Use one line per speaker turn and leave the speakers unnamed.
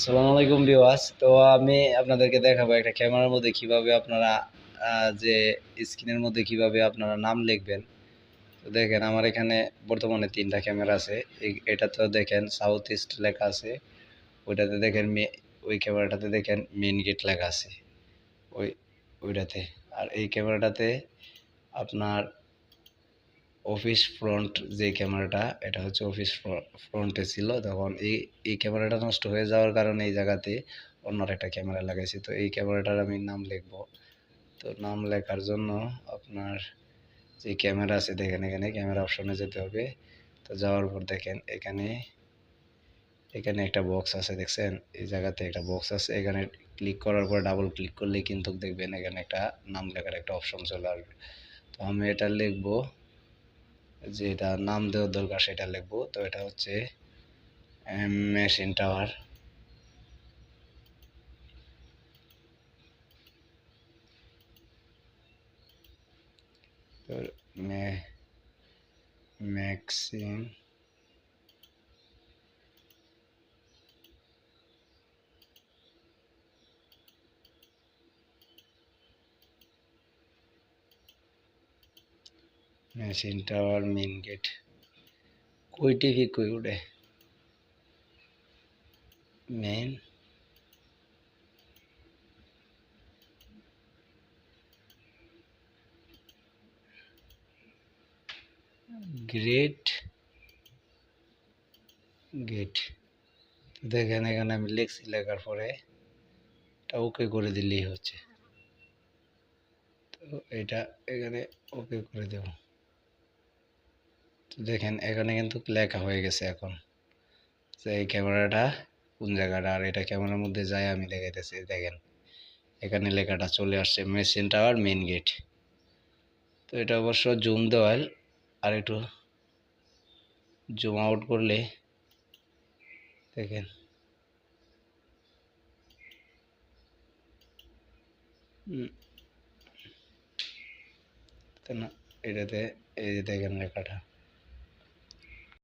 আসসালামু আলাইকুম ভিউয়ার্স। তো আমি আপনাদেরকে দেখাবো একটা ক্যামেরার মধ্যে কীভাবে আপনারা যে স্ক্রিনের মধ্যে কীভাবে আপনারা নাম লিখবেন। তো দেখেন, আমার এখানে বর্তমানে তিনটা ক্যামেরা আছে। এই- এটাতেও দেখেন সাউথ ইস্ট লেখা আছে, ওইটাতে দেখেন ওই ক্যামেরাটাতে দেখেন মেন গেট লেখা আছে, ওই, ওইটাতে। আর এই ক্যামেরাটাতে আপনার অফিস ফ্রন্ট যে ক্যামেরাটা এটা হচ্ছে অফিস ফ্রন্টে ছিল। তখন এই এই ক্যামেরাটা নষ্ট হয়ে যাওয়ার কারণে এই জায়গাতে অন্য একটা ক্যামেরা লাগাইছি। তো এই ক্যামেরাটার আমি নাম লিখব। তো নাম লেখার জন্য আপনার যে ক্যামেরা আছে, দেখেন এখানে ক্যামেরা অপশনে যেতে হবে। তো যাওয়ার পর দেখেন এখানে এখানে একটা বক্স আছে, দেখছেন? এই জায়গাতে একটা বক্স আছে। এখানে ক্লিক করার পর ডাবল ক্লিক করলেই কিন্তু দেখবেন এখানে একটা নাম লেখার একটা অপশন চলে আসবে। তো আমি এটা লিখব। যে এটা নাম দেওয়ার দরকার সেটা লিখব। তো এটা হচ্ছে machine tower. Maxim machine tower main gate কই টিভি, কই উড়ে? মেন গ্রেট গেট দেখেন এখানে আমি লিখছি, লেখার পরে এটা ওকে করে দিলেই হচ্ছে। তো এটা এখানে ওকে করে দেব। তো দেখেন, এখানে কিন্তু লেখা হয়ে গেছে এখন যে এই ক্যামেরাটা কোন জায়গাটা আর এটা ক্যামেরার মধ্যে যায় আমি দেখাইতেছি, দেখেন। এখানে লেখাটা চলে আসছে মেশিন টাওয়ার মেন গেট। তো এটা অবশ্য জুম দেওয়াল, আর একটু জুম আউট করলে দেখেন। এটাতে এই যে দেখেন লেখাটা।